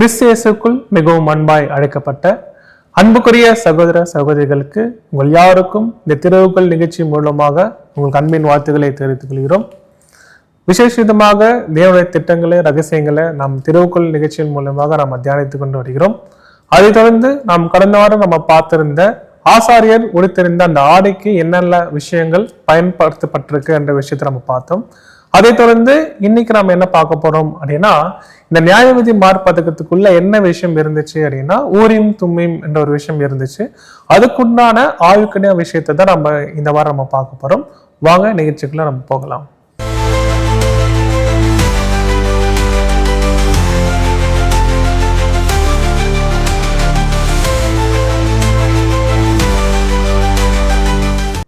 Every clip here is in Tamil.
கிறிஸ்தியேசுக்குள் மிகவும் அன்பாய் அழைக்கப்பட்ட அன்புக்குரிய சகோதர சகோதரிகளுக்கு உங்கள் யாருக்கும் இந்த திருவுக்கள் நிகழ்ச்சி மூலமாக உங்களுக்கு அன்பின் வாழ்த்துக்களை தெரிவித்துக் கொள்கிறோம். விசேஷிதமாக தேவனுடைய திட்டங்களை ரகசியங்களை நாம் திருவுக்குள் நிகழ்ச்சியின் மூலமாக நாம் தியானித்துக் கொண்டு வருகிறோம். அதைத் தொடர்ந்து நாம் கடந்த வாரம் நம்ம பார்த்திருந்த ஆசாரியர் உடுத்திருந்த அந்த ஆடைக்கு என்னென்ன விஷயங்கள் பயன்படுத்தப்பட்டிருக்கு என்ற விஷயத்தை நம்ம பார்த்தோம். அதைத் தொடர்ந்து இன்னைக்கு நம்ம என்ன பார்க்க போறோம் அப்படின்னா இந்த நியாயவிதி மார்பதக்கத்துக்குள்ள என்ன விஷயம் இருந்துச்சு அப்படின்னா ஊரியும் தும்மியும் என்ற ஒரு விஷயம் இருந்துச்சு. அதுக்குண்டான ஆயுக்கடிய விஷயத்தை தான் நம்ம இந்த வாரம் நம்ம பார்க்க போறோம். வாங்க நிகழ்ச்சிக்குள்ள நம்ம போகலாம்.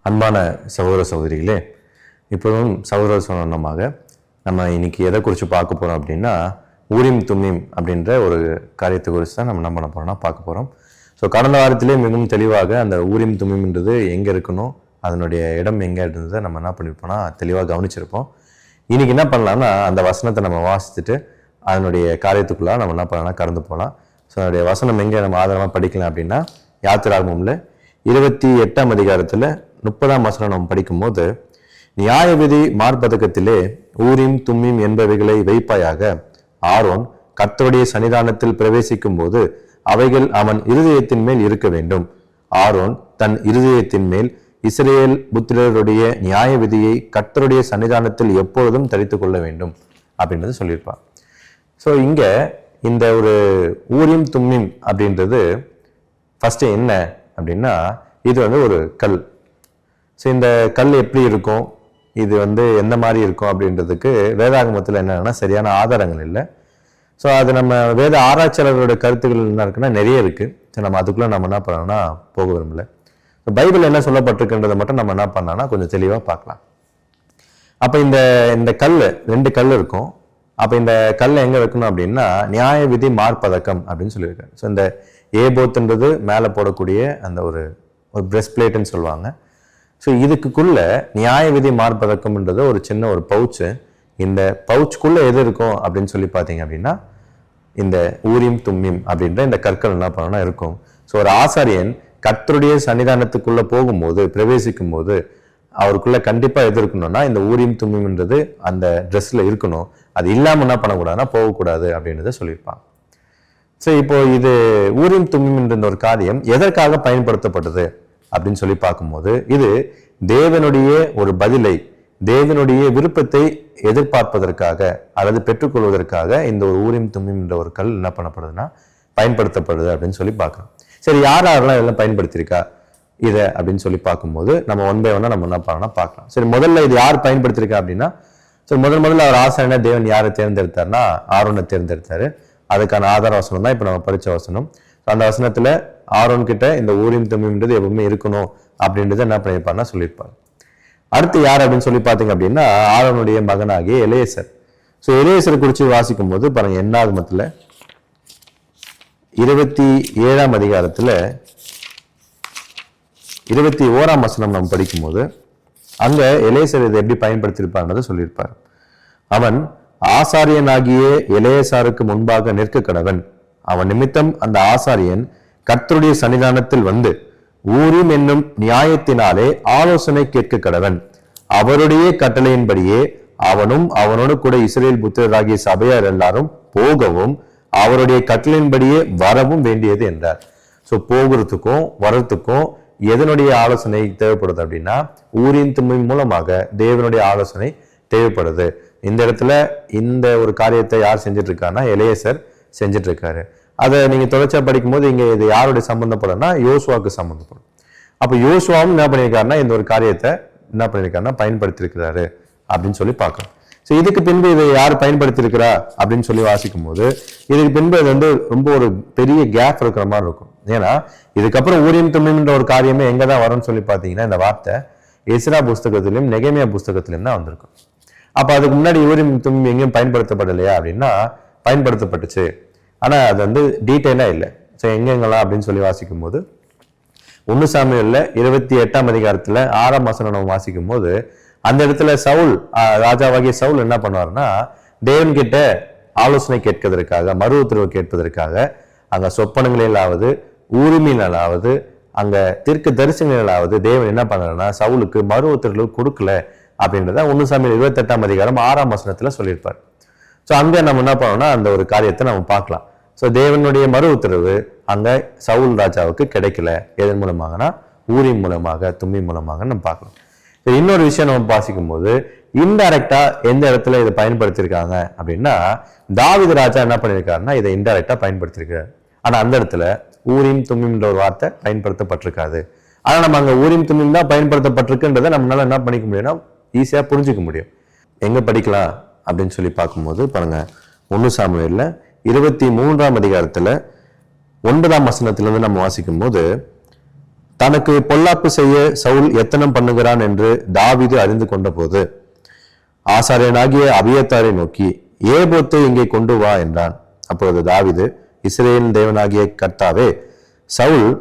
அன்பான சகோதர சகோதரிகளே இப்போதும் சகோதர சொன்னமாக நம்ம இன்னைக்கு எதை குறித்து பார்க்க போகிறோம் அப்படின்னா ஊரிம் தும்மிம் அப்படின்ற ஒரு காரியத்தை குறித்து தான் நம்ம என்ன பண்ண போகிறோம்னா பார்க்க போகிறோம் ஸோ கடந்த வாரத்திலே மிகவும் தெளிவாக அந்த ஊரிம் தும்மிம்ன்றது எங்கே இருக்கணும் அதனுடைய இடம் எங்கே இருந்ததை நம்ம என்ன பண்ணியிருப்போம்னா தெளிவாக கவனிச்சிருப்போம். இன்றைக்கி என்ன பண்ணலாம்னா அந்த வசனத்தை நம்ம வாசிச்சுட்டு அதனுடைய காரியத்துக்குள்ளே நம்ம என்ன பண்ணலாம் கடந்து போகலாம். ஸோ அதனுடைய வசனம் எங்கே நம்ம ஆதாரமாக படிக்கலாம் அப்படின்னா யாத்திராகமும்ல இருபத்தி எட்டாம் அதிகாரத்தில் முப்பதாம் வசனம் நம்ம படிக்கும்போது நியாயவிதி மார்பதக்கத்திலே ஊரிம் தும்மிம் என்பவைகளை வைப்பாயாக ஆரோன் கர்த்தருடைய சன்னிதானத்தில் பிரவேசிக்கும் போது அவைகள் அவன் இருதயத்தின் மேல் இருக்க வேண்டும். ஆரோன் தன் இருதயத்தின் மேல் இஸ்ரேல் புத்திரருடைய நியாய விதியை கர்த்தருடைய சன்னிதானத்தில் எப்பொழுதும் தரித்து கொள்ள வேண்டும் அப்படின்றது சொல்லியிருப்பார் ஸோ இங்கே இந்த ஒரு ஊரிம் தும்மிம் அப்படின்றது ஃபஸ்ட்டு என்ன அப்படின்னா இது வந்து ஒரு கல். ஸோ இந்த கல் எப்படி இருக்கும்? இது வந்து எந்த மாதிரி இருக்கும் அப்படின்றதுக்கு வேதாகமத்தில் என்னன்னா சரியான ஆதாரங்கள் இல்லை. ஸோ அது நம்ம வேத ஆராய்ச்சியாளர்களோட கருத்துக்கள் என்ன இருக்குன்னா நிறைய இருக்குது ஸோ நம்ம அதுக்குள்ளே நம்ம என்ன பண்ணோம்னா போக விரும்பல. பைபிள் என்ன சொல்லப்பட்டிருக்குன்றதை மட்டும் நம்ம என்ன பண்ணோம்னா கொஞ்சம் தெளிவாக பார்க்கலாம். அப்போ இந்த இந்த கல் ரெண்டு கல் இருக்கும். அப்போ இந்த கல் எங்கே வைக்கணும் அப்படின்னா நியாய விதி மார்பதக்கம் அப்படின்னு சொல்லியிருக்காரு ஸோ இந்த ஏபோத்துன்றது மேலே போடக்கூடிய அந்த ஒரு ஒரு பிரஸ்ட் பிளேட்டுன்னு சொல்லுவாங்க. ஸோ இதுக்குள்ள நியாய விதி மார்பதக்கம்ன்றது ஒரு சின்ன ஒரு பவுச்சு இந்த பவுச்சுக்குள்ளே எது இருக்கும் அப்படின்னு சொல்லி பார்த்தீங்க அப்படின்னா இந்த ஊரியம் தும்மியும் அப்படின்ற இந்த கற்கள் என்ன பண்ணணும்னா இருக்கும். ஸோ ஒரு ஆசாரியன் கர்த்தருடைய சன்னிதானத்துக்குள்ளே போகும்போது பிரவேசிக்கும் போது அவருக்குள்ளே கண்டிப்பாக எது இருக்கணும்னா இந்த ஊரியம் தும்மியும்ன்றது அந்த ட்ரெஸ்ஸில் இருக்கணும். அது இல்லாமல் என்ன பண்ணக்கூடாதுன்னா போகக்கூடாது அப்படின்றத சொல்லியிருப்பான். ஸோ இப்போ இது ஊரியம் தும்மியும்ன்ற ஒரு காரியம் எதற்காக பயன்படுத்தப்பட்டது? அப்படின்னு சொல்லி பார்க்கும்போது இது தேவனுடைய ஒரு பதிலை தேவனுடைய விருப்பத்தை எதிர்பார்ப்பதற்காக அல்லது பெற்றுக்கொள்வதற்காக இந்த ஒரு ஊரியம் தும்மியும் என்ற ஒரு கல் என்ன பண்ணப்படுதுன்னா பயன்படுத்தப்படுது அப்படின்னு சொல்லி பார்க்குறோம். சரி யார் யாரெல்லாம் இதெல்லாம் பயன்படுத்தியிருக்கா இதை அப்படின்னு சொல்லி பார்க்கும்போது நம்ம ஒன் பை ஒன்னா நம்ம என்ன பண்ணலாம் பார்க்கலாம். சரி முதல்ல இது யார் பயன்படுத்தியிருக்கா அப்படின்னா சரி முதல் முதல்ல அவர் ஆசாரியனா தேவன் யாரை தேர்ந்தெடுத்தார்னா ஆரோனை தேர்ந்தெடுத்தாரு. அதுக்கான ஆதார வசனம் தான் இப்போ நம்ம படித்த வசனம். அந்த வசனத்தில் ஆரோன் கிட்ட இந்த ஊரியம் தும்மின்றது எப்பவுமே இருக்கணும் அப்படின்றத என்ன பண்ணியிருப்பாருன்னா சொல்லியிருப்பாரு. அடுத்து யார் அப்படின்னு சொல்லி பார்த்தீங்க அப்படின்னா ஆரோனுடைய மகனாகிய எலேசர் ஸோ எலேசர் குறித்து வாசிக்கும் போது பாருங்க மத்தில் இருபத்தி ஏழாம் அதிகாரத்துல இருபத்தி ஓராம் வசனம் நம்ம படிக்கும்போது அங்க எலேசர் இதை எப்படி பயன்படுத்தியிருப்பார்ன்றதை சொல்லியிருப்பார். அவன் ஆசாரியனாகிய எலேசாருக்கு முன்பாக நிற்க கடவன் அவன் நிமித்தம் அந்த ஆசாரியன் கர்த்தருடைய சன்னிதானத்தில் வந்து ஊரிம் என்னும் நியாயத்தினாலே ஆலோசனை கேட்க கடவன். அவருடைய கட்டளையின்படியே அவனும் அவனோடு கூட இஸ்ரேல் புத்திரராகிய சபையார் எல்லாரும் போகவும் அவருடைய கட்டளையின்படியே வரவும் வேண்டியது என்றார். ஸோ போகிறதுக்கும் வரத்துக்கும் எதனுடைய ஆலோசனை தேவைப்படுது அப்படின்னா ஊரின் துமை மூலமாக தேவனுடைய ஆலோசனை தேவைப்படுது. இந்த இடத்துல இந்த ஒரு காரியத்தை யார் செஞ்சிட்ருக்காருன்னா இளையசர் செஞ்சிட்ருக்காரு. செஞ்சுட்டு இருக்காரு அதை நீங்கள் தொடர்ச்சியாக படிக்கும்போது இங்கே இது யாருடைய சம்மந்தப்படும்னா யோசுவாக்கு சம்மந்தப்படும் அப்போ யோசுவாவும் என்ன பண்ணியிருக்காருன்னா இந்த ஒரு காரியத்தை என்ன பண்ணியிருக்காருன்னா பயன்படுத்தியிருக்கிறாரு அப்படின்னு சொல்லி பார்க்கலாம் ஸோ இதுக்கு பின்பு இதை யார் பயன்படுத்தியிருக்கிறா அப்படின்னு சொல்லி வாசிக்கும் போது இதுக்கு பின்பு இது வந்து ரொம்ப ஒரு பெரிய கேப் இருக்கிற மாதிரி இருக்கும். ஏன்னா இதுக்கப்புறம் ஊரியம் தும்மின்ற ஒரு காரியமே எங்கே தான் வரும்னு சொல்லி பார்த்தீங்கன்னா இந்த வார்த்தை எஸ்ரா புஸ்தகத்துலேயும் நெகமியா புஸ்தகத்திலும் தான் வந்திருக்கும். அப்போ அதுக்கு முன்னாடி ஊரியம் தும்மி எங்கேயும் பயன்படுத்தப்படலையா அப்படின்னா பயன்படுத்தப்பட்டுச்சு. ஆனால் அது வந்து டீட்டெயிலாக இல்லை. ஸோ எங்கெங்கெல்லாம் அப்படின்னு சொல்லி வாசிக்கும் போது ஒன்று சாமியில் இருபத்தி எட்டாம் அதிகாரத்தில் ஆறாம் வசனம் நம்ம வாசிக்கும் போது அந்த இடத்துல சவுல் ராஜாவாகிய சவுல் என்ன பண்ணுவார்னா தேவன் கிட்ட ஆலோசனை கேட்பதற்காக மறு உத்தரவு கேட்பதற்காக அங்கே சொப்பனங்களிலாவது ஊரிமையிலாவது அங்கே தீர்க்க தரிசனங்களாவது தேவன் என்ன பண்றாருன்னா சவுலுக்கு மறு உத்தரவு கொடுக்கல அப்படின்றத ஒன்று சாமியில் இருபத்தெட்டாம் அதிகாரம் ஆறாம் வசனத்தில் சொல்லியிருப்பார். ஸோ அங்கே நம்ம என்ன பண்ணோம்னா அந்த ஒரு காரியத்தை நம்ம பார்க்கலாம். ஸோ தேவனுடைய மறு உத்தரவு அங்கே சவுல் ராஜாவுக்கு கிடைக்கல. எதன் மூலமாகனா? ஊரின் மூலமாக தும்மி மூலமாக நம்ம பார்க்கலாம் இன்னொரு விஷயம் நம்ம வாசிக்கும் போது இன்டைரக்டா எந்த இடத்துல இதை பயன்படுத்தியிருக்காங்க அப்படின்னா தாவித ராஜா என்ன பண்ணியிருக்காருன்னா இதை இன்டைரக்டா பயன்படுத்தியிருக்காரு ஆனா அந்த இடத்துல ஊரின் தும்மின்ற ஒரு வார்த்தை பயன்படுத்தப்பட்டிருக்காது. ஆனா நம்ம அங்க ஊரின் தும்மிம் தான் பயன்படுத்தப்பட்டிருக்குன்றதை நம்மளால என்ன பண்ணிக்க முடியும்னா ஈஸியா புரிஞ்சுக்க முடியும். எங்க படிக்கலாம் அப்படின்னு சொல்லி பார்க்கும்போது பாருங்க ஒன்று சாமியில் இருபத்தி மூன்றாம் அதிகாரத்தில் ஒன்பதாம் வசனத்திலிருந்து நம்ம வாசிக்கும் போது தனக்கு பொல்லாப்பு செய்ய சவுல் எத்தனம் பண்ணுகிறான் என்று தாவிது அறிந்து கொண்ட போது ஆசாரியனாகிய அபியத்தாரை நோக்கி ஏபோத்தை இங்கே கொண்டு வா என்றான். அப்பொழுது தாவிது இஸ்ரேலின் தேவனாகிய கர்த்தாவே சவுல்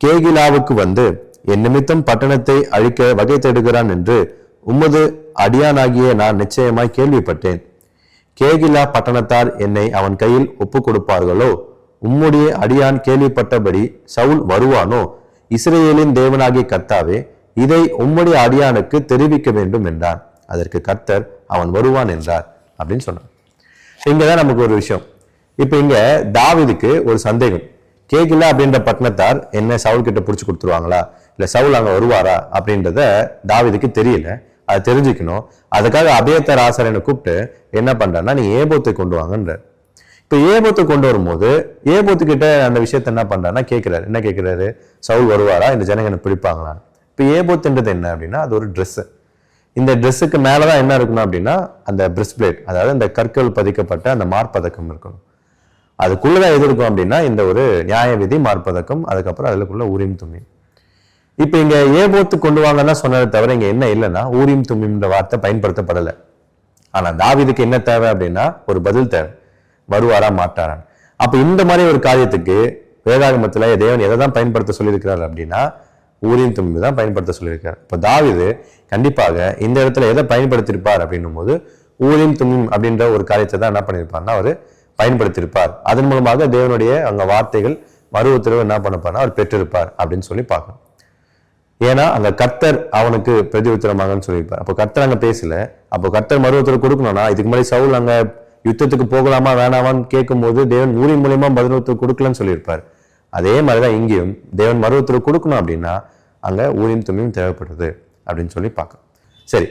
கேகிலாவுக்கு வந்து என் நிமித்தம் பட்டணத்தை அழிக்க வகை தேடுகிறான் என்று உமது அடியானாகிய நான் நிச்சயமாய் கேள்விப்பட்டேன். கேகிலா பட்டணத்தார் என்னை அவன் கையில் ஒப்பு கொடுப்பார்களோ உம்முடைய அடியான் கேள்விப்பட்டபடி சவுல் வருவானோ? இஸ்ரேலின் தேவனாகிய கர்த்தாவே இதை உம்முடைய அடியானுக்கு தெரிவிக்க வேண்டும் என்றான். அதற்கு கர்த்தர் அவன் வருவான் என்றார் அப்படின்னு சொன்னான். இங்கதான் நமக்கு ஒரு விஷயம். இப்ப இங்க தாவிதுக்கு ஒரு சந்தேகம். கேகிலா அப்படின்ற பட்டணத்தார் என்ன சவுல் கிட்ட பிடிச்சி கொடுத்துருவாங்களா? இல்ல சவுல் அங்க வருவாரா அப்படின்றத தாவிதுக்கு தெரியல. அதை தெரிஞ்சுக்கணும். அதுக்காக அபயத்தர் ஆசாரியனை கூப்பிட்டு என்ன பண்றான்னா நீ ஏபோத்தை கொண்டு வாங்கன்ற இப்போ ஏபோத்தை கொண்டு வரும்போது ஏபோத்து கிட்ட அந்த விஷயத்த என்ன பண்ணுறான்னா கேட்குறாரு. என்ன கேட்குறாரு? சவுல் வருவாரா? இந்த ஜனங்க எனக்கு பிடிப்பாங்களான்னு. இப்போ ஏபோத்துன்றது என்ன அப்படின்னா அது ஒரு ட்ரெஸ்ஸு இந்த ட்ரெஸ்ஸுக்கு மேலே தான் என்ன இருக்கணும் அப்படின்னா அந்த பிரஸ்ட் பிளேட் அதாவது இந்த கற்கள் பதிக்கப்பட்ட அந்த மார்பதக்கம் இருக்கணும். அதுக்குள்ளதான் எது இருக்கும் அப்படின்னா இந்த ஒரு நியாய விதி மார்பதக்கம் அதுக்கப்புறம் அதுக்குள்ள உரிமை தும்மி இப்ப இங்க ஏபோத்து கொண்டு வாங்கன்னா சொன்னதை தவிர இங்க என்ன இல்லைன்னா ஊரியம் தும்மின்ற வார்த்தை பயன்படுத்தப்படலை. ஆனா தாவிதுக்கு என்ன தேவை அப்படின்னா ஒரு பதில் தேவை. வருவாரா மாட்டாரான்னு அப்ப இந்த மாதிரி ஒரு காரியத்துக்கு வேதாகமத்துல தேவன் எதை தான் பயன்படுத்த சொல்லியிருக்கிறார் அப்படின்னா ஊரின் தும்பி தான் பயன்படுத்த சொல்லியிருக்கார் இப்போ தாவீது கண்டிப்பாக இந்த இடத்துல எதை பயன்படுத்தியிருப்பார் அப்படின்னும் போது ஊரின் தும்மிம் அப்படின்ற ஒரு காரியத்தை தான் என்ன பண்ணியிருப்பார்னா அவர் பயன்படுத்தியிருப்பார். அதன் மூலமாக தேவனுடைய அங்கே வார்த்தைகள் மருவத்திற்கு என்ன பண்ணப்பார்னா அவர் பெற்றிருப்பார் அப்படின்னு சொல்லி பார்க்கணும். ஏன்னா அந்த கர்த்தர் அவனுக்கு பிரதி உத்தரமாகன்னு சொல்லியிருப்பார். அப்போ கர்த்தர் அங்கே பேசல. அப்போ கர்த்தர் மருவத்தர் கொடுக்கணும்னா இதுக்கு முன்னாடி சவுல் அங்கே யுத்தத்துக்கு போகலாமா வேணாமான்னு கேட்கும்போது தேவன் ஊரின் மூலியமா பதில் கொடுக்கலன்னு சொல்லியிருப்பார். அதே மாதிரிதான் இங்கேயும் தேவன் மறு கொடுக்கணும் அப்படின்னா அங்கே ஊரின் துணியும் தேவைப்படுது அப்படின்னு சொல்லி பார்க்கணும். சரி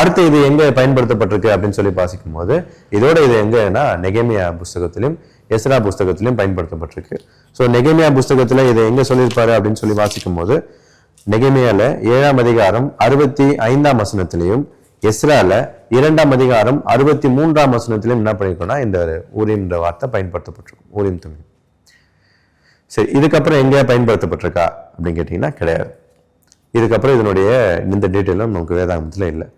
அடுத்து இது எங்க பயன்படுத்தப்பட்டிருக்கு அப்படின்னு சொல்லி வாசிக்கும் போது இதோட இது எங்கன்னா நெகமியா புஸ்தகத்திலும் எஸ்ரா புஸ்தகத்திலும் பயன்படுத்தப்பட்டிருக்கு. ஸோ நெகமியா புஸ்தகத்துல இதை எங்க சொல்லியிருப்பாரு அப்படின்னு சொல்லி வாசிக்கும் போது நெகமையால ஏழாம் அதிகாரம் அறுபத்தி ஐந்தாம் வசனத்திலையும் எஸ்ரால இரண்டாம் அதிகாரம் அறுபத்தி மூன்றாம் வசனத்திலையும் என்ன பண்ணியிருக்கோம்னா இந்த ஊரின்ற வார்த்தை பயன்படுத்தப்பட்டிருக்கும். ஊரின் துணி. சரி இதுக்கப்புறம் எங்கேயா பயன்படுத்தப்பட்டிருக்கா? அப்படின்னு கேட்டிங்கன்னா கிடையாது. இதுக்கப்புறம் இதனுடைய இந்த டீட்டெயிலும் நமக்கு வேதாகமத்தில் இல்லை.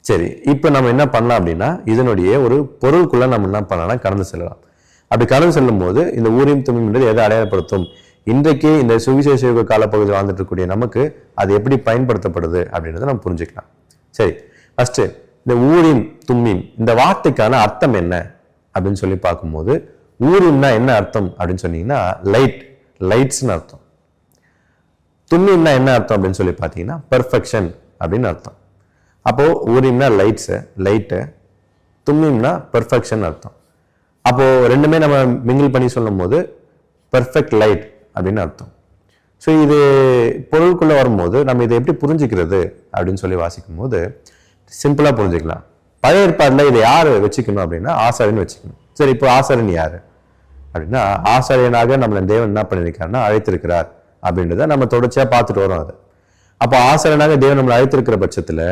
சரி இப்போ நம்ம என்ன பண்ணலாம் அப்படின்னா இதனுடைய ஒரு பொருளுக்குள்ளே நம்ம என்ன பண்ணலாம் கடந்து செல்லலாம். அப்படி கடந்து செல்லும் போது இந்த ஊரியம் துமின்றது எதை அடையாளப்படுத்தும்? இன்றைக்கு இந்த சுவிசேஷ யுக காலப்பகுதியில் வாழ்ந்துட்டு இருக்கக்கூடிய நமக்கு அது எப்படி பயன்படுத்தப்படுது அப்படின்றத நம்ம புரிஞ்சுக்கலாம். சரி ஃபஸ்ட்டு இந்த ஊரின் தும்மின் இந்த வார்த்தைக்கான அர்த்தம் என்ன அப்படின்னு சொல்லி பார்க்கும்போது ஊரின்னா என்ன அர்த்தம் அப்படின்னு சொன்னீங்கன்னா லைட் லைட்ஸ்னு அர்த்தம். தும்மின்னா என்ன அர்த்தம் அப்படின்னு சொல்லி பார்த்தீங்கன்னா பர்ஃபெக்ஷன் அப்படின்னு அர்த்தம். அப்போது ஊரின்னா லைட்ஸு லைட்டு தும்மின்னா பர்ஃபெக்ஷன் அர்த்தம். அப்போது ரெண்டுமே நம்ம மிங்கிள் பண்ணி சொல்லும் போது பர்ஃபெக்ட் லைட் அப்படின்னு அர்த்தம். ஸோ இது பொருளுக்குள்ளே வரும்போது நம்ம இதை எப்படி புரிஞ்சுக்கிறது அப்படின்னு சொல்லி வாசிக்கும் போது சிம்பிளாக புரிஞ்சுக்கலாம். பழைய ஏற்பாடில் இதை யார் வச்சுக்கணும் அப்படின்னா ஆசாரியன் வச்சுக்கணும். சரி இப்போ ஆசாரியன் யார்? அப்படின்னா ஆசாரியனாக நம்மளை தேவன் என்ன பண்ணியிருக்காருன்னா அழைத்திருக்கிறார் அப்படின்றத நம்ம தொடர்ச்சியாக பார்த்துட்டு வரோம் அது. அப்போ ஆசிரியனாக தேவன் நம்மளை அழைத்திருக்கிற பட்சத்தில்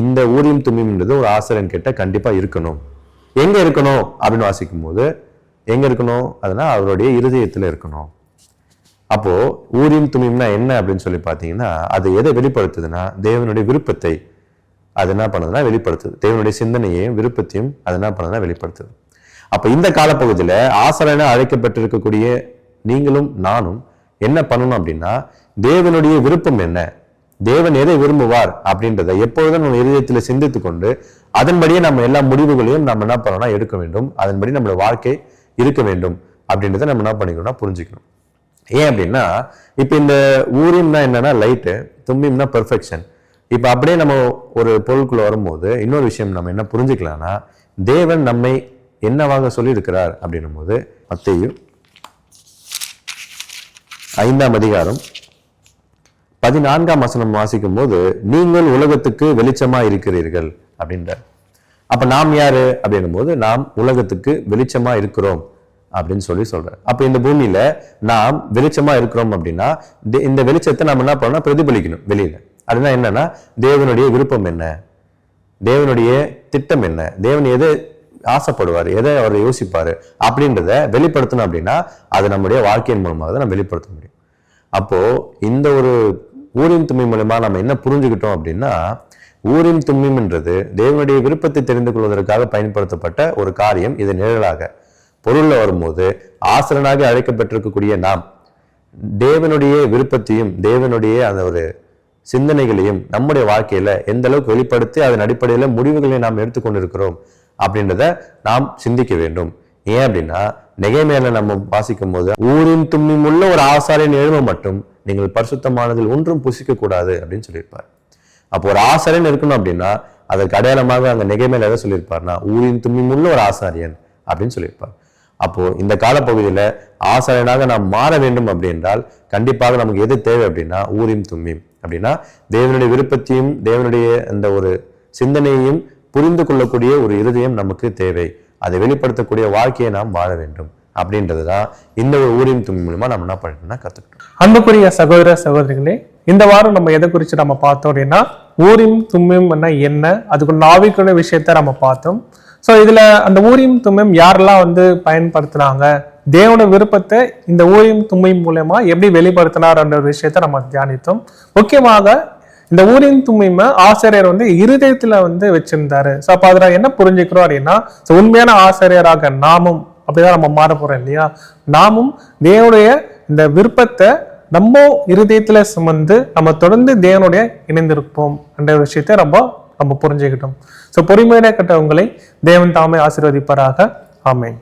இந்த ஊரியம் தும்மின்றது ஒரு ஆசிரியன் கிட்ட கண்டிப்பாக இருக்கணும். எங்கே இருக்கணும் அப்படின்னு வாசிக்கும் போது எங்கே இருக்கணும்? அதனால் அவருடைய இருதயத்தில் இருக்கணும். அப்போ ஊரின் துணிம்னா என்ன அப்படின்னு சொல்லி பார்த்தீங்கன்னா அது எதை வெளிப்படுத்துதுன்னா தேவனுடைய விருப்பத்தை அது என்ன பண்ணுதுன்னா வெளிப்படுத்துது. தேவனுடைய சிந்தனையையும் விருப்பத்தையும் அது என்ன பண்ணுதுன்னா வெளிப்படுத்துது. அப்ப இந்த காலப்பகுதியில ஆசரன அழைக்கப்பட்டிருக்கக்கூடிய நீங்களும் நானும் என்ன பண்ணணும் அப்படின்னா தேவனுடைய விருப்பம் என்ன? தேவன் எதை விரும்புவார் அப்படின்றத எப்பொழுதும் நம்ம இருதயத்தில் சிந்தித்து கொண்டு அதன்படியே நம்ம எல்லா முடிவுகளையும் நம்ம என்ன பண்ணணும்னா எடுக்க வேண்டும். அதன்படி நம்மளோட வாழ்க்கை இருக்க வேண்டும் அப்படின்றத நம்ம என்ன பண்ணிக்கணும்னா புரிஞ்சுக்கணும். ஏன் அப்படின்னா இப்போ இந்த ஊரிம்னா என்னன்னா லைட்டு தும்மிம்னா பெர்ஃபெக்ஷன் இப்போ அப்படியே நம்ம ஒரு பொருளுக்குள்ள வரும்போது இன்னொரு விஷயம் நம்ம என்ன புரிஞ்சுக்கலாம்னா தேவன் நம்மை என்னவாக சொல்லியிருக்கிறார் அப்படின்னும் போது மத்தையும் ஐந்தாம் அதிகாரம் பதினான்காம் வசனம் வாசிக்கும் போது நீங்கள் உலகத்துக்கு வெளிச்சமா இருக்கிறீர்கள் அப்படின்றார். அப்ப நாம் யாரு? அப்படின்னும் போது நாம் உலகத்துக்கு வெளிச்சமா இருக்கிறோம். அப்படின்னு சொல்லி சொல்கிறேன் அப்போ இந்த பூமியில நாம் வெளிச்சமா இருக்கிறோம் அப்படின்னா இந்த வெளிச்சத்தை நம்ம என்ன பண்ணோம்னா பிரதிபலிக்கணும் வெளியில. அப்படின்னா என்னன்னா தேவனுடைய விருப்பம் என்ன? தேவனுடைய திட்டம் என்ன? தேவன் எதை ஆசைப்படுவார்? எதை அவர் யோசிப்பார்? அப்படின்றத வெளிப்படுத்தணும் அப்படின்னா அது நம்முடைய வாழ்க்கையின் மூலமாக தான் நம்ம வெளிப்படுத்த முடியும். அப்போது இந்த ஒரு ஊரின் தும்மி மூலமா நம்ம என்ன புரிஞ்சுக்கிட்டோம் அப்படின்னா ஊரின் தும்மின்றது தேவனுடைய விருப்பத்தை தெரிந்து கொள்வதற்காக பயன்படுத்தப்பட்ட ஒரு காரியம் இது நிழலாக. பொருளில் வரும்போது ஆசிரியனாக அழைக்கப்பட்டிருக்கக்கூடிய நாம் தேவனுடைய விருப்பத்தையும் தேவனுடைய அந்த ஒரு சிந்தனைகளையும் நம்முடைய வாழ்க்கையில எந்த அளவுக்கு வெளிப்படுத்தி அதன் அடிப்படையில் முடிவுகளை நாம் எடுத்துக்கொண்டிருக்கிறோம் அப்படின்றத நாம் சிந்திக்க வேண்டும். ஏன் அப்படின்னா நெகைமையில நம்ம வாசிக்கும் போது ஊரின் தும்மியும் உள்ள ஒரு ஆசாரின் எழும மட்டும் நீங்கள் பரிசுத்தமானதில் ஒன்றும் புசிக்க கூடாது அப்படின்னு சொல்லியிருப்பார். அப்போ ஒரு ஆசாரியன் இருக்கணும் அப்படின்னா அதற்கு அடையாளமாக அங்கே நெகைமையில எதை சொல்லியிருப்பார்னா ஊரின் தும்மியும் உள்ள ஒரு ஆசாரியன் அப்படின்னு சொல்லியிருப்பார். அப்போ இந்த காலப்பகுதியில் ஆசாரியனாக நாம் மாற வேண்டும் அப்படி என்றால் கண்டிப்பாக நமக்கு எது தேவை அப்படின்னா ஊரின் தும்மியும் அப்படின்னா தேவனுடைய விருப்பத்தையும் தேவனுடைய அந்த ஒரு சிந்தனையையும் புரிந்து கொள்ளக்கூடிய ஒரு இருதயம் நமக்கு தேவை. அதை வெளிப்படுத்தக்கூடிய வாழ்க்கையை நாம் வாழ வேண்டும். அப்படின்றது தான் இந்த ஒரு ஊரின் தும்மி மூலமா நம்ம என்ன பண்ணணும்னா கத்துக்கிட்டோம். அன்புக்குரிய சகோதர சகோதரிகளே இந்த வாரம் நம்ம எதை குறித்து நம்ம பார்த்தோம் அப்படின்னா ஊரின் தும்மியும் என்ன அதுக்கு ஆவிக்குள்ள விஷயத்த நம்ம பார்த்தோம். ஸோ இதில் அந்த ஊரியும் தும்மையும் யாரெல்லாம் வந்து பயன்படுத்துனாங்க? தேவனோட விருப்பத்தை இந்த ஊரியும் தும்மையும் மூலயமா எப்படி வெளிப்படுத்தினார்ன்ற ஒரு விஷயத்த நம்ம தியானித்தோம். முக்கியமாக இந்த ஊரின் தும்மையுமே ஆசிரியர் வந்து இருதயத்துல வந்து வச்சிருந்தாரு. ஸோ அப்போ அதில் என்ன புரிஞ்சுக்கிறோம் அப்படின்னா ஸோ உண்மையான ஆசிரியராக நாமும் அப்படிதான் நம்ம மாற போறோம் இல்லையா? நாமும் தேவனுடைய இந்த விருப்பத்தை நம்ம இருதயத்துல சுமந்து நம்ம தொடர்ந்து தேவனுடைய இணைந்திருப்போம் என்ற ஒரு விஷயத்தை ரொம்ப நம்ம புரிஞ்சுக்கிட்டோம். ஸோ பொறுமையான கட்ட உங்களை தேவன் தாமே ஆசீர்வதிப்பாராக. ஆமேன்.